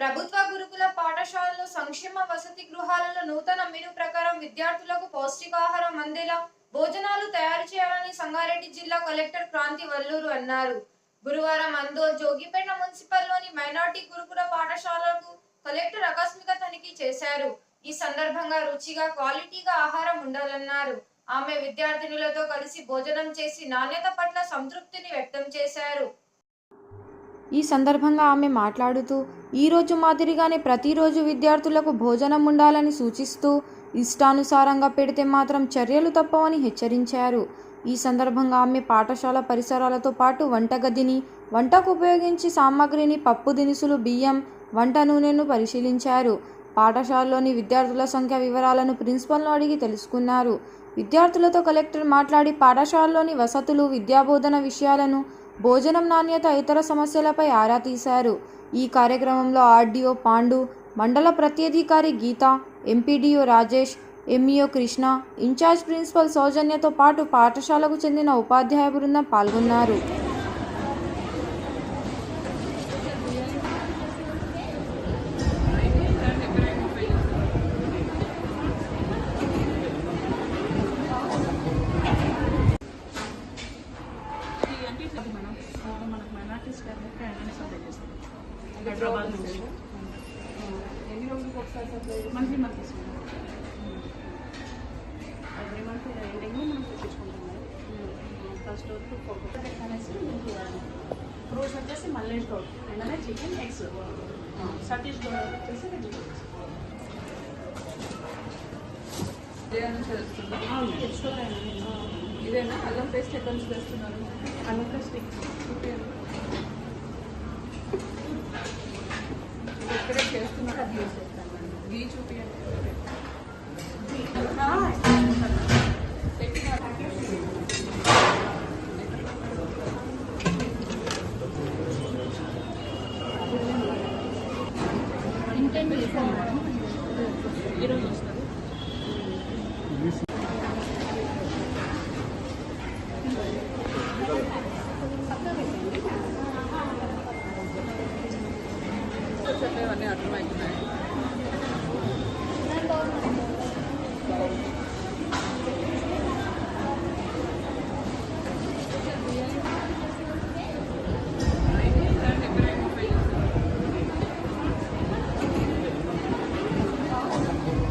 ప్రభుత్వ గురుకుల పాఠశాలలు సంక్షేమ వసతి గృహాలలో నూతన మెను ప్రకారం విద్యార్థులకు పౌష్టికాహారం అందేలా భోజనాలు తయారు చేయాలని సంగారెడ్డి జిల్లా కలెక్టర్ క్రాంతి వల్లూరు అన్నారు. గురువారం అందో జోగిపేట మున్సిపల్లోని మైనార్టీ గురుకుల పాఠశాలకు కలెక్టర్ ఆకస్మిక తనిఖీ చేశారు. ఈ సందర్భంగా రుచిగా క్వాలిటీగా ఆహారం ఉండాలన్నారు. ఆమె విద్యార్థినులతో కలిసి భోజనం చేసి నాణ్యత పట్ల సంతృప్తిని వ్యక్తం చేశారు. ఈ సందర్భంగా ఆమె మాట్లాడుతూ ఈరోజు మాదిరిగానే ప్రతిరోజు విద్యార్థులకు భోజనం ఉండాలని సూచిస్తూ ఇష్టానుసారంగా పెడితే మాత్రం చర్యలు తప్పవని హెచ్చరించారు. ఈ సందర్భంగా ఆమె పాఠశాల పరిసరాలతో పాటు వంటగదిని వంటకు ఉపయోగించి సామాగ్రిని పప్పు దినుసులు బియ్యం వంట నూనెను పరిశీలించారు. పాఠశాలలోని విద్యార్థుల సంఖ్య వివరాలను ప్రిన్సిపల్ను అడిగి తెలుసుకున్నారు. విద్యార్థులతో కలెక్టర్ మాట్లాడి పాఠశాలలోని వసతులు విద్యాబోధన విషయాలను భోజనం నాణ్యత ఇతర సమస్యలపై ఆరా తీశారు. ఈ కార్యక్రమంలో ఆర్డీఓ పాండు మండల ప్రత్యధికారి Geetha MPDO Rajesh MEO Krishna incharge principal సౌజన్యతో పాటు పాఠశాలకు చెందిన ఉపాధ్యాయ బృందం పాల్గొన్నారు. అంటే ఇట్లా మనం మనకు మైనార్టీస్ కాబట్టి అన్ని సప్లై చేస్తాం. హైదరాబాద్ నుంచి. ఎన్ని రోజులకు ఒకసారి supply monthly monthly every month ending మనం తెప్పించుకుంటాం ఫస్ట్ రోజు ఫోర్ అనేసి ఫ్రూట్స్ వచ్చేసి Mallesh Goud and chicken eggs Satish Goud వచ్చేసి వెజిటేబుల్స్ విజయ ఇదేనా? అల్లం పేస్ట్ ఎక్కడి నుంచి తెస్తున్నారు? అల్లం స్టిక్ ఇక్కడే. చేస్తున్నారు. అది యూస్ చేస్తాను గీ చూపించండి ఇంటెంట్ చేశాను మేడం ఈరోజు వస్తాను. സെറ്റപ്പ് തന്നെ അർത്ഥമായിട്ടുണ്ടായിരുന്നു